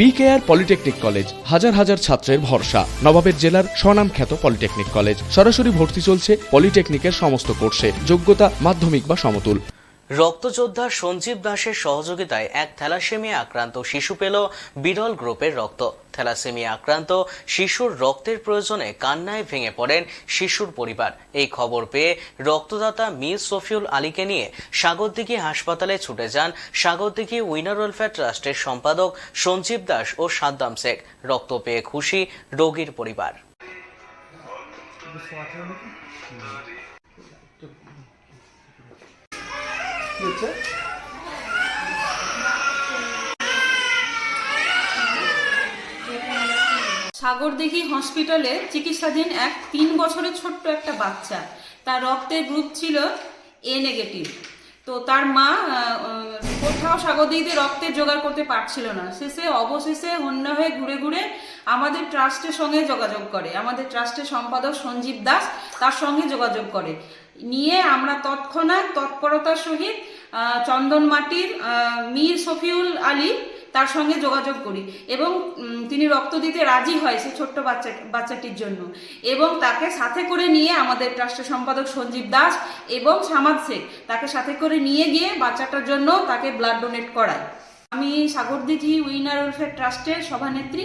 BKR polytechnic college হাজার হাজার ছাত্রের ভরসা। নবাবের জেলার স্বনামখ্যাত পলিটেকনিক কলেজ সরাসরি ভর্তি চলছে পলিটেকনিকের সমস্ত কোর্সে। যোগ্যতা মাধ্যমিক বা সমতুল। রক্তযোদ্ধা সঞ্জীব দাসের সহযোগিতায় এক থ্যালাসেমিয়া আক্রান্ত শিশু পেল বিরল গ্রুপের রক্ত। থ্যালাসেমিয়া আক্রান্ত। শিশুর রক্তের প্রয়োজনে কান্নায় ভেঙে পড়েন শিশুর পরিবার। এই খবর পেয়ে রক্তদাতা মীর সফিউল আলীকে নিয়ে সাগরদিঘি হাসপাতালে ছুটে যান সাগরদিঘি উইনার ওয়েলফেয়ার ট্রাস্টের সম্পাদক সঞ্জীব দাস ও সাদ্দাম শেখ। রক্ত পেয়ে খুশি রোগীর পরিবার। সাগরদিঘি হসপিটালে চিকিৎসাধীন এক তিন বছরের ছোট্ট একটা বাচ্চা। তার রক্তের গ্রুপ ছিল এ নেগেটিভ তো তার মা কোথাও সাগরদিঘিতে রক্তের জোগাড় করতে পারছিল না। শেষে, অবশেষে অন্য হয়ে ঘুরে ঘুরে আমাদের ট্রাস্টের সঙ্গে যোগাযোগ করে। আমাদের ট্রাস্টের সম্পাদক সঞ্জীব দাস তার সঙ্গে যোগাযোগ করে। নিয়ে আমরা তৎক্ষণাৎ তৎপরতার সহিত চন্দনমাটির মীর সফিউল আলী তার সঙ্গে যোগাযোগ করি এবং তিনি রক্ত দিতে রাজি হয় সেই ছোট্ট বাচ্চা, বাচ্চাটির জন্য। এবং তাকে সাথে করে নিয়ে আমাদের ট্রাস্টের সম্পাদক সঞ্জীব দাস এবং সামাদ শেখ তাকে সাথে করে নিয়ে গিয়ে বাচ্চাটার জন্য তাকে ব্লাড ডোনেট করায়। আমি সাগরদিঘি উইনার ওয়েলফেয়ার ট্রাস্টের সভানেত্রী।